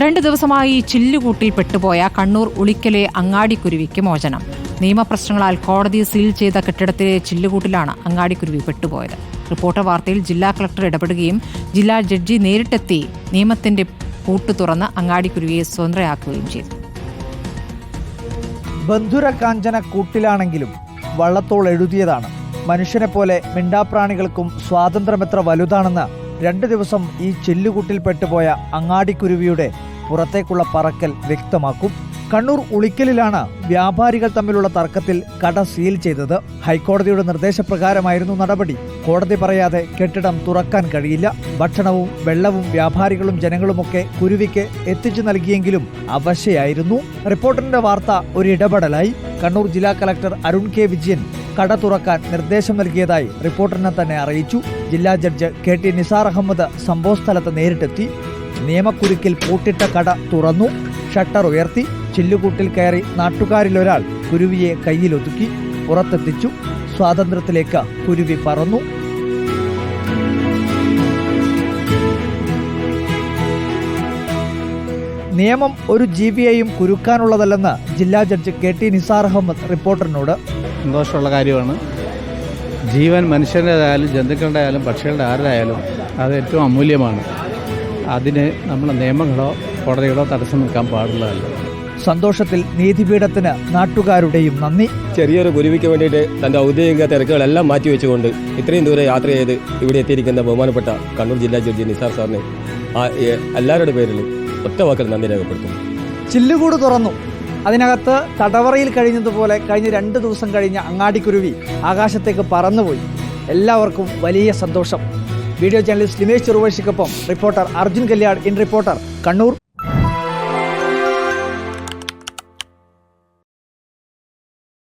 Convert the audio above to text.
രണ്ട് ദിവസമായി ചില്ലുകൂട്ടിൽ പെട്ടുപോയ കണ്ണൂർ ഉളിക്കലെ അങ്ങാടിക്കുരുവിക്ക് മോചനം. നിയമപ്രശ്നങ്ങളാൽ കോടതി സീൽ ചെയ്ത കെട്ടിടത്തിലെ ചില്ലുകൂട്ടിലാണ് അങ്ങാടിക്കുരുവി പെട്ടുപോയത്. റിപ്പോർട്ടർ വാർത്തയിൽ ജില്ലാ കളക്ടർ ഇടപെടുകയും ജില്ലാ ജഡ്ജി നേരിട്ടെത്തി നിയമത്തിന്റെ പൂട്ട് തുറന്ന് അങ്ങാടിക്കുരുവിയെ സ്വതന്ത്രയാക്കുകയും ചെയ്തു. ബന്ധുര കാഞ്ചന കൂട്ടിലാണെങ്കിലും വള്ളത്തോൾ എഴുതിയതാണ്. മനുഷ്യനെ പോലെ മിണ്ടാപ്രാണികൾക്കും സ്വാതന്ത്ര്യമെത്ര വലുതാണെന്ന് രണ്ട് ദിവസം ഈ ചെല്ലുകൂട്ടിൽപ്പെട്ടുപോയ അങ്ങാടിക്കുരുവിയുടെ പുറത്തേക്കുള്ള പറക്കൽ വ്യക്തമാക്കും. കണ്ണൂർ ഉളിക്കലിലാണ് വ്യാപാരികൾ തമ്മിലുള്ള തർക്കത്തിൽ കട സീൽ ചെയ്തത്. ഹൈക്കോടതിയുടെ നിർദ്ദേശപ്രകാരമായിരുന്നു നടപടി. കോടതി പറയാതെ കെട്ടിടം തുറക്കാൻ കഴിയില്ല. ഭക്ഷണവും വെള്ളവും വ്യാപാരികളും ജനങ്ങളുമൊക്കെ കുരുവിക്ക് എത്തിച്ചു നൽകിയെങ്കിലും അവശയായിരുന്നു. റിപ്പോർട്ടറിന്റെ വാർത്ത ഒരു ഇടപെടലായി കണ്ണൂർ ജില്ലാ കലക്ടർ അരുൺ കെ വിജയൻ കട തുറക്കാൻ നിർദ്ദേശം നൽകിയതായി റിപ്പോർട്ടറിനെ തന്നെ അറിയിച്ചു. ജില്ലാ judge K T Nisar Ahammed സംഭവസ്ഥലത്ത് നേരിട്ടെത്തി. നിയമക്കുരുക്കിൽ പൂട്ടിട്ട കട തുറന്നു. ഷട്ടർ ഉയർത്തി. ചില്ലുകൂട്ടിൽ കയറി നാട്ടുകാരിലൊരാൾ കുരുവിയെ കയ്യിലൊതുക്കി പുറത്തെത്തിച്ചു. സ്വാതന്ത്ര്യത്തിലേക്ക് കുരുവി പറന്നു. നിയമം ഒരു ജീവിയെയും കുരുക്കാനുള്ളതല്ലെന്ന് ജില്ലാ judge K T Nisar Ahammed റിപ്പോർട്ടറിനോട് സന്തോഷമുള്ള കാര്യമാണ്. ജീവൻ മനുഷ്യന്റേതായാലും ജന്തുക്കളുടെ ആയാലും പക്ഷികളുടെ ആരുടെയായാലും അത് ഏറ്റവും അമൂല്യമാണ്. അതിന് നമ്മളെ നിയമങ്ങളോ കോടതികളോ തടസ്സം നിൽക്കാൻ പാടുള്ളതല്ല. സന്തോഷത്തിൽ നീതിപീഠത്തിന് നാട്ടുകാരുടെയും നന്ദി. ചെറിയൊരു കുരുവിക്ക് വേണ്ടിയിട്ട് തന്റെ ഔദ്യോഗിക തിരക്കുകളെല്ലാം മാറ്റിവെച്ചുകൊണ്ട് ഇത്രയും ദൂരെ യാത്ര ചെയ്ത് ഇവിടെ എത്തിയിരിക്കുന്ന ബഹുമാനപ്പെട്ട കണ്ണൂർ ജില്ലാ ജഡ്ജി നിസാർ സാറിനെ ആ എല്ലാവരുടെ പേരിലും ഒറ്റ വാക്കിൽ നന്ദി രേഖപ്പെടുത്തുന്നു. ചില്ലുകൂട് തുറന്നു. അതിനകത്ത് തടവറയിൽ കഴിഞ്ഞതുപോലെ കഴിഞ്ഞ രണ്ട് ദിവസം കഴിഞ്ഞ അങ്ങാടിക്കുരുവി ആകാശത്തേക്ക് പറന്നുപോയി. എല്ലാവർക്കും വലിയ സന്തോഷം. Video journalist Limesh ചെറുവഴിക്കൊപ്പം reporter Arjun Kalyan in reporter Kannur.